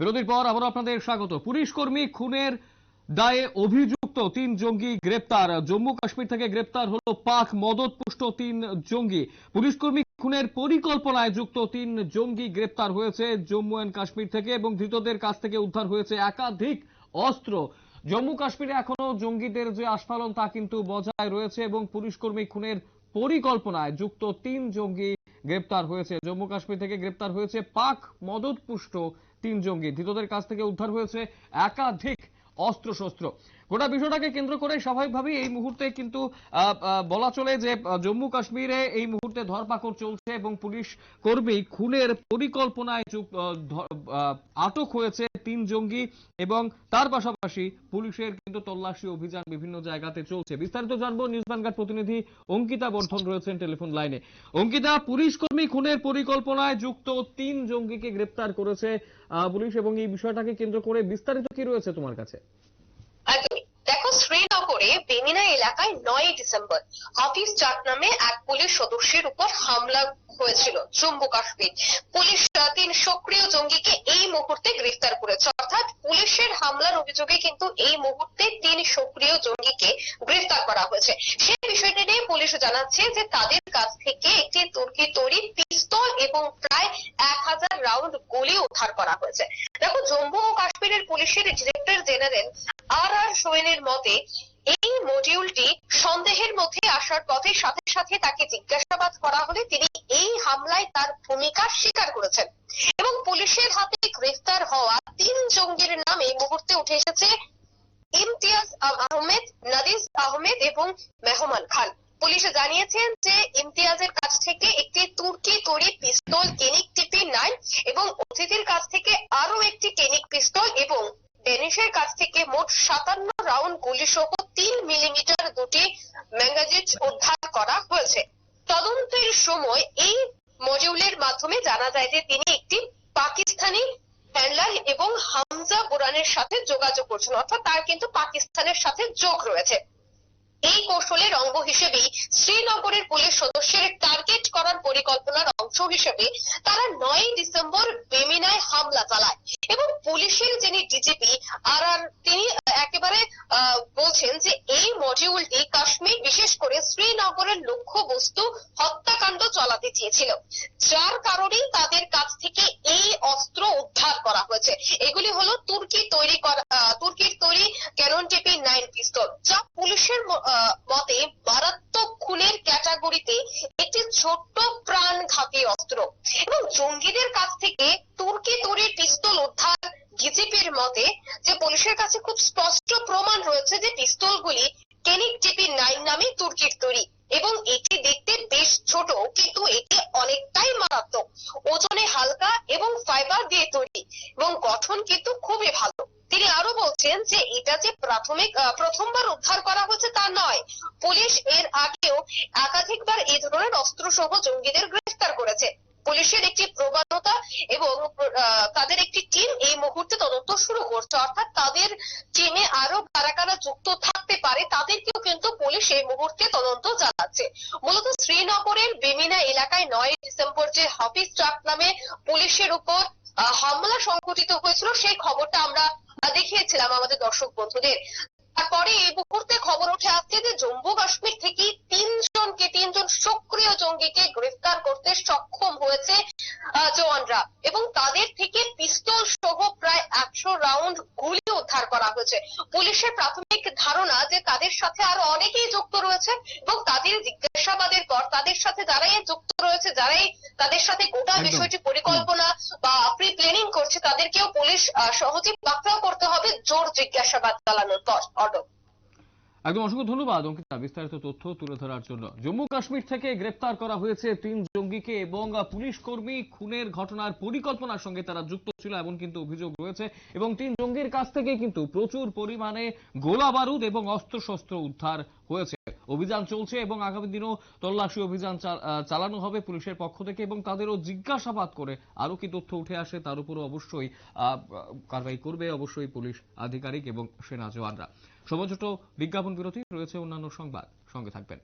বিরতির পর আবার আপনাদের স্বাগত। পুলিশ কর্মী খুনের দায়ে অভিযুক্ত তিন জঙ্গি গ্রেপ্তার। জম্মু কাশ্মীর থেকে গ্রেপ্তার হলো পাক মদতপুষ্ট তিন জঙ্গি। পুলিশ কর্মী খুনের পরিকল্পনায় যুক্ত তিন জঙ্গি গ্রেপ্তার হয়েছে জম্মু অ্যান্ড কাশ্মীর থেকে এবং ধৃতদের কাছ থেকে উদ্ধার হয়েছে একাধিক অস্ত্র। জম্মু কাশ্মীরে এখনও জঙ্গিদের যে আস্ফালন তা কিন্তু বজায় রয়েছে এবং পুলিশ কর্মী খুনের পরিকল্পনায় যুক্ত তিন জঙ্গি গ্রেপ্তার হয়েছে। জম্মু কাশ্মীর থেকে গ্রেপ্তার হয়েছে পাক মদতপুষ্ট তিন জঙ্গি। ধৃতদের কাছ থেকে উদ্ধার হয়েছে একাধিক অস্ত্রশস্ত্র। গোটা বিষয়টাকে কেন্দ্র করে স্বাভাবিকভাবেই এই মুহূর্তে কিন্তু বলা চলে যে জম্মু কাশ্মীরে এই মুহূর্তে ধরপাকড় চলছে এবং পুলিশ কর্মী খুনের পরিকল্পনায় আটক হয়েছে। তিন জঙ্গি এবং তার পাশাপাশি পুলিশের কিন্তু তল্লাশি অভিযান বিভিন্ন জায়গাতে চলছে। বিস্তারিত জানব নিউজ ভ্যানগার্ড প্রতিনিধি অঙ্কিতা বর্ধন রয়েছেন টেলিফোন লাইনে। অঙ্কিতা, পুলিশ কর্মী খুনের পরিকল্পনায় যুক্ত তিন জঙ্গিকে গ্রেপ্তার করেছে পুলিশ এবং এই বিষয়টাকে কেন্দ্র করে বিস্তারিত কি রয়েছে তোমার কাছে? শ্রীনগরে বেমিনা এলাকায় নয় ডিসেম্বর হাফিজ চাক নামে এক পুলিশ সদস্যের উপর হামলা হয়েছিল জম্মু কাশ্মীর। পুলিশ তিন সক্রিয় জঙ্গিকে মুহূর্তে গ্রেফতার করেছে। অর্থাৎ পুলিশের হামলার অভিযোগে কিন্তু এই মুহূর্তে তিন সক্রিয় জঙ্গিকে গ্রেফতার করা হয়েছে। সেই বিষয়টি নিয়ে পুলিশ জানাচ্ছে যে তাদের কাছ থেকে একটি তুর্কি তৈরি পিস্তল এবং প্রায় এক হাজার রাউন্ড গুলি উদ্ধার করা হয়েছে। দেখো, জম্মু ও কাশ্মীরের পুলিশের ডিরেক্টর জেনারেল আর আর সোয়েনের মতে এই মডিউলটি সন্দেহের মধ্যে আসার পথে সাথে সাথে তাকে জিজ্ঞাসাবাদ করা হলে তিনি এই হামলায় তার ভূমিকা স্বীকার করেছেন। এবং পুলিশের হাতে গ্রেফতার হওয়া তিন জঙ্গির নাম এই মুহূর্তে উঠে এসেছে ইমতিয়াজ আহমেদ নাদিস আহমেদ এবং মেহমান খান। পুলিশ জানিয়েছেন যে ইমতিয়াজের কাছ থেকে একটি তুর্কি তৈরি পিস্তল কেনিক টিপি নাইন এবং অতিথির কাছ থেকে আরও একটি কেনিক পিস্তল এবং ডেনিশের কাছ থেকে মোট সাতান্ন রাউন্ড গুলি সহ তিন মিলিমিটার দুটি ম্যাগাজিন উদ্ধার করা হয়েছে। তদন্তের সময় এই মডিউলের মাধ্যমে জানা যায় যে তিনি একটি পাকিস্তানি হ্যান্ডলার এবং হামজা বুরানের সাথে যোগাযোগ করছেন, অর্থাৎ তার কিন্তু পাকিস্তানের সাথে যোগ রয়েছে। এই কৌশলের অঙ্গ হিসেবেই শ্রীনগরের পুলিশ সদস্যের টার্গেট করার পরিকল্পনার অংশ হিসেবে তারা নয় ডিসেম্বর বেমিনায় হামলা চালায় এবং পুলিশের যিনি ডিজিপি আর তিনি একেবারে বলছেন যে এই মডিউলটি কাশ্মীর, বিশেষ করে শ্রীনগরের লক্ষ্য বস্তু হত্যাকাণ্ড চালাতে চেয়েছিল। যার কারণেই তাদের কাছ থেকে এই অস্ত্র উদ্ধার করা হয়েছে। এগুলি হলো তুর্কি তৈরি করা তুর্কির তৈরি ক্যানন টিপি নাইন পিস্তল, যা পুলিশের মতে মারাত্মক খুনের ক্যাটাগরিতে একটি ছোট্ট প্রাণঘাতী অস্ত্র। এবং জঙ্গিদের কাছ থেকে তুর্কি তৈরি পিস্তল উদ্ধার ডিজিপির মতে যে পুলিশের কাছে খুব স্পষ্ট প্রমাণ রয়েছে যে পিস্তলগুলি কেনিক টিপি নাইন নামে তুর্কির তৈরি, এবং এটি দেখতে বেশ ছোট, কিন্তু এটি অনেকটাই মারাত্মক। ওজনে হালকা এবং ফাইবার দিয়ে তৈরি, এবং গঠন কিন্তু খুবই ভালো। তিনি আরও বলছেন যে এটা যে প্রাথমিক প্রথমবার উদ্ধার করা হয়েছে তা নয়। পুলিশ এর আগেও একাধিকবার এই ধরনের অস্ত্র সহ জঙ্গিদের গ্রেফতার করেছে। পুলিশের একটি প্রবণতা এবং তাদের একটি টিম এই মুহূর্তে তদন্ত শুরু করছে। অর্থাৎ তাদের টিমে আরও কারা কারা যুক্ত থাকতে পারে, তাদেরকেও কিন্তু পুলিশ এই মুহূর্তে তদন্ত চালাচ্ছে মূলত শ্রীনগরের বেমিনা এলাকায় নয় ডিসেম্বর যে হাফিজ ট্রাক নামে পুলিশের উপর হামলা সংঘটিত হয়েছিল, সেই খবরটা আমরা দেখিয়েছিলাম আমাদের দর্শক বন্ধুদের। তারপরে এই মুহূর্তে খবর উঠে আসছে যে জম্মু কাশ্মীর থেকে তিনজনকে, তিনজন সক্রিয় জঙ্গিকে গ্রেফতার করতে সক্ষম হয়েছে জওয়ানরা এবং তাদের থেকে পিস্তল সহ প্রায় একশো রাউন্ড গুলি উদ্ধার করা হয়েছে। পুলিশের প্রাথমিক ধারণা যে তাদের সাথে আরও অনেকেই যুক্ত রয়েছে এবং তাদের জিজ্ঞাসাবাদের পর তাদের সাথে যারাই যুক্ত রয়েছে যারাই তাদের সাথে গোটা বিষয়টি পরিকল্পনা বা প্রি প্ল্যানিং করছে তাদেরকেও পুলিশ আহ, সহজে পাকড়াও করতে হবে জোর জিজ্ঞাসাবাদ চালানোর পর। অটো একদম অসংখ্য ধন্যবাদ, অঙ্কিতা। বিস্তারিত তথ্য তুলে ধরার জন্য। জম্মু কাশ্মীর থেকে গ্রেপ্তার করা হয়েছে তিন জঙ্গিকে এবং পুলিশ কর্মী খুনের ঘটনার পরিকল্পনার সঙ্গে তারা যুক্ত ছিল এমন কিন্তু অভিযোগ রয়েছে। এবং তিন জঙ্গির কাছ থেকে কিন্তু প্রচুর পরিমাণে গোলা বারুদ এবং অস্ত্রশস্ত্র উদ্ধার হয়েছে। অভিযান চলছে এবং আগামী দিনেও তল্লাশি অভিযান চালানো হবে পুলিশের পক্ষ থেকে এবং তাদেরও জিজ্ঞাসাবাদ করে আরও কি তথ্য উঠে আসে তার উপরও অবশ্যই কারবাই করবে অবশ্যই পুলিশ আধিকারিক এবং সেনা জওয়ানরা। সময় ছোট বিজ্ঞাপন বিরতি, রয়েছে অন্যান্য সংবাদ। সঙ্গে থাকবেন।